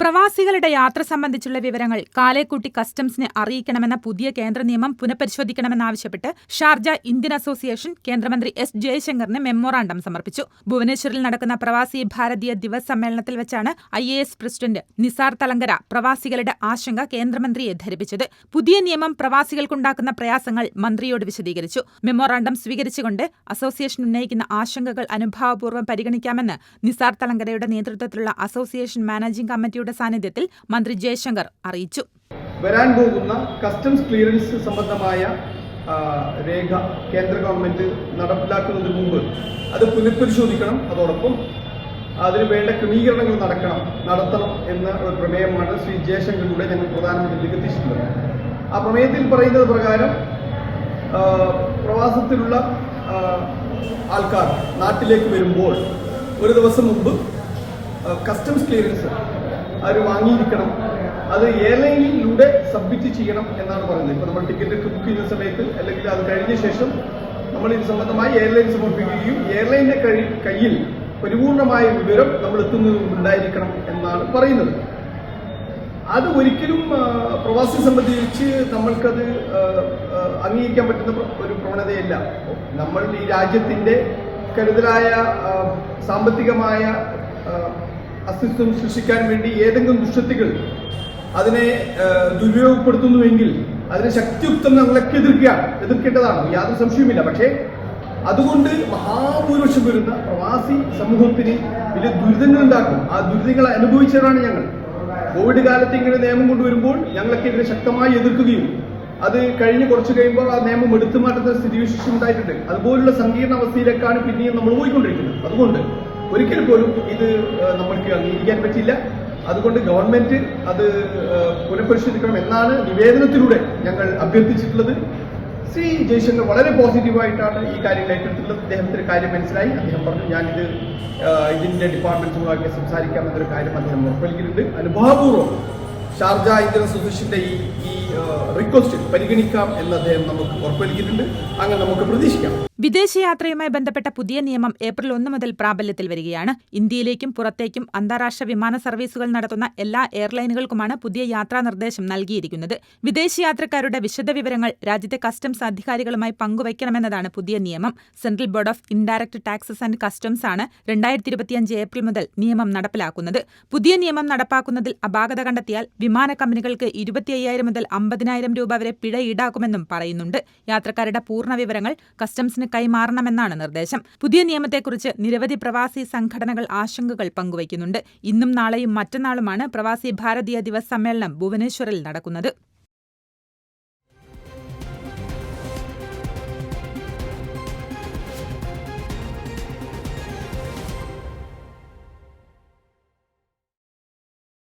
പ്രവാസികളുടെ യാത്ര സംബന്ധിച്ചുള്ള വിവരങ്ങൾ കാലേക്കൂട്ടി കസ്റ്റംസിനെ അറിയിക്കണമെന്ന പുതിയ കേന്ദ്ര നിയമം പുനഃപരിശോധിക്കണമെന്നാവശ്യപ്പെട്ട് ഷാർജ ഇന്ത്യൻ അസോസിയേഷൻ കേന്ദ്രമന്ത്രി എസ് ജയശങ്കറിന് മെമ്മോറാണ്ടം സമർപ്പിച്ചു. ഭുവനേശ്വറിൽ നടക്കുന്ന പ്രവാസി ഭാരതീയ ദിവസ് സമ്മേളനത്തിൽ വെച്ചാണ് I A S president Nisar Thalangara പ്രവാസികളുടെ ആശങ്ക കേന്ദ്രമന്ത്രിയെ ധരിപ്പിച്ചത്. പുതിയ നിയമം പ്രവാസികൾക്കുണ്ടാക്കുന്ന പ്രയാസങ്ങൾ മന്ത്രിയോട് വിശദീകരിച്ചു. മെമ്മോറാണ്ടം സ്വീകരിച്ചുകൊണ്ട് അസോസിയേഷൻ ഉന്നയിക്കുന്ന ആശങ്കകൾ അനുഭാവപൂർവം പരിഗണിക്കാമെന്ന് നിസാർ തലങ്കരയുടെ നേതൃത്വത്തിലുള്ള അസോസിയേഷൻ മാനേജിംഗ് കമ്മിറ്റിയുടെ സാന്നിധ്യത്തിൽ മന്ത്രി ജയശങ്കർ അറിയിച്ചു. വരാൻ പോകുന്ന കസ്റ്റംസ് ക്ലിയറൻസ് സംബന്ധമായ രേഖ കേന്ദ്ര ഗവൺമെന്റ് നടപ്പിലാക്കുന്നതിന് മുമ്പ് അത് പുനഃപരിശോധിക്കണം. അതോടൊപ്പം അതിന് വേണ്ട ക്രമീകരണങ്ങൾ നടക്കണം നടത്തണം എന്ന ഒരു പ്രമേയമാണ് ശ്രീ ജയശങ്കറിലൂടെ ഞങ്ങൾ പ്രധാനമന്ത്രിയിലേക്ക് എത്തിച്ചിട്ടുള്ളത്. ആ പ്രമേയത്തിൽ പറയുന്നത് പ്രകാരം പ്രവാസത്തിലുള്ള ആൾക്കാർ നാട്ടിലേക്ക് വരുമ്പോൾ ഒരു ദിവസം മുമ്പ് കസ്റ്റംസ് ക്ലിയറൻസ് അവർ വാങ്ങിയിരിക്കണം. അത് എയർലൈനിലൂടെ സബ്മിറ്റ് ചെയ്യണം എന്നാണ് പറയുന്നത്. ഇപ്പൊ നമ്മൾ ടിക്കറ്റ് ബുക്ക് ചെയ്യുന്ന സമയത്ത് അല്ലെങ്കിൽ അത് കഴിഞ്ഞ ശേഷം നമ്മൾ ഇത് സംബന്ധമായി എയർലൈൻ സമർപ്പിക്കുകയും എയർലൈനിന്റെ കയ്യിൽ പരിപൂർണമായ വിവരം നമ്മൾ എത്തുന്നത് ഉണ്ടായിരിക്കണം എന്നാണ് പറയുന്നത്. അത് ഒരിക്കലും പ്രവാസി സംബന്ധിച്ച് നമ്മൾക്കത് അംഗീകരിക്കാൻ പറ്റുന്ന ഒരു പ്രവണതയല്ല. നമ്മൾ ഈ രാജ്യത്തിന്റെ കരുതലായ സാമ്പത്തികമായ അസ്തിത്വം സൃഷ്ടിക്കാൻ വേണ്ടി ഏതെങ്കിലും ദുഷ്ടത്തികൾ അതിനെ ദുരുപയോഗപ്പെടുത്തുന്നുവെങ്കിൽ അതിനെ ശക്തിയുക്തം ഞങ്ങളൊക്കെ എതിർക്കുക എതിർക്കേണ്ടതാണ്. യാതൊരു സംശയവുമില്ല. പക്ഷേ അതുകൊണ്ട് മഹാഭൂരിപക്ഷം വരുന്ന പ്രവാസി സമൂഹത്തിന് വലിയ ദുരിതങ്ങൾ ഉണ്ടാക്കും. ആ ദുരിതങ്ങൾ അനുഭവിച്ചവരാണ് ഞങ്ങൾ. കോവിഡ് കാലത്ത് ഇങ്ങനെ നിയമം കൊണ്ടുവരുമ്പോൾ ഞങ്ങളൊക്കെ ഇതിനെ ശക്തമായി എതിർക്കുകയും അത് കഴിഞ്ഞ് കുറച്ച് കഴിയുമ്പോൾ ആ നിയമം എടുത്തു മാറ്റുന്ന സ്ഥിതിവിശേഷം ഉണ്ടായിട്ടുണ്ട്. അതുപോലുള്ള സങ്കീർണ അവസ്ഥയിലേക്കാണ് പിന്നെയും നമ്മൾ പോയിക്കൊണ്ടിരിക്കുന്നത്. അതുകൊണ്ട് ഒരിക്കൽ പോലും ഇത് നമ്മൾക്ക് അംഗീകരിക്കാൻ പറ്റില്ല അതുകൊണ്ട് ഗവൺമെന്റ് അത് പുനഃപരിശോധിക്കണം എന്നാണ് നിവേദനത്തിലൂടെ ഞങ്ങൾ അഭ്യർത്ഥിച്ചിട്ടുള്ളത്. സി. ജയശങ്കർ വളരെ പോസിറ്റീവായിട്ടാണ് ഈ കാര്യങ്ങൾ ഏറ്റെടുത്തിട്ടുള്ളത്. അദ്ദേഹത്തിന് കാര്യം മനസ്സിലായി. അദ്ദേഹം പറഞ്ഞു ആ, ഇതിന്റെ ഡിപ്പാർട്ട്മെന്റ്സുമായിട്ട് സംസാരിക്കാമെന്നൊരു കാര്യം അദ്ദേഹം ഉറപ്പിക്കുന്നുണ്ട് അനുഭാവപൂർവം ഷാർജ ഇന്ത്യൻ അസോസിയേഷന്റെ ഈ ഈ റിക്വസ്റ്റ് പരിഗണിക്കാം എന്ന് അദ്ദേഹം നമുക്ക് ഉറപ്പലിക്കുന്നുണ്ട് അങ്ങനെ നമുക്ക് പ്രതീക്ഷിക്കാം. വിദേശയാത്രയുമായി ബന്ധപ്പെട്ട പുതിയ നിയമം ഏപ്രിൽ ഒന്ന് മുതൽ പ്രാബല്യത്തിൽ വരികയാണ്. ഇന്ത്യയിലേക്കും പുറത്തേക്കും അന്താരാഷ്ട്ര വിമാന സർവീസുകൾ നടത്തുന്ന എല്ലാ എയർലൈനുകൾക്കുമാണ് പുതിയ യാത്രാ നിർദ്ദേശം നൽകിയിരിക്കുന്നത്. വിദേശയാത്രക്കാരുടെ വിശദ വിവരങ്ങൾ രാജ്യത്തെ കസ്റ്റംസ് അധികാരികളുമായി പങ്കുവയ്ക്കണമെന്നതാണ് പുതിയ നിയമം. Central board of indirect taxes and customs ആണ് രണ്ടായിരത്തി ഇരുപത്തിയഞ്ച് ഏപ്രിൽ മുതൽ നിയമം നടപ്പിലാക്കുന്നത്. പുതിയ നിയമം നടപ്പാക്കുന്നതിൽ അപാകത കണ്ടെത്തിയാൽ വിമാന കമ്പനികൾക്ക് ഇരുപത്തി മുതൽ അമ്പതിനായിരം രൂപ വരെ പിഴ ഈടാക്കുമെന്നും പറയുന്നുണ്ട്. യാത്രക്കാരുടെ പൂർണ വിവരങ്ങൾ കസ്റ്റംസിന് കൈമാറണമെന്നാണ് നിർദ്ദേശം. പുതിയ നിയമത്തെക്കുറിച്ച് നിരവധി പ്രവാസി സംഘടനകൾ ആശങ്കകൾ പങ്കുവയ്ക്കുന്നുണ്ട്. ഇന്നും നാളെയും മറ്റന്നാളുമാണ് പ്രവാസി ഭാരതീയ ദിവസ് സമ്മേളനം ഭുവനേശ്വറിൽ നടക്കുന്നത്.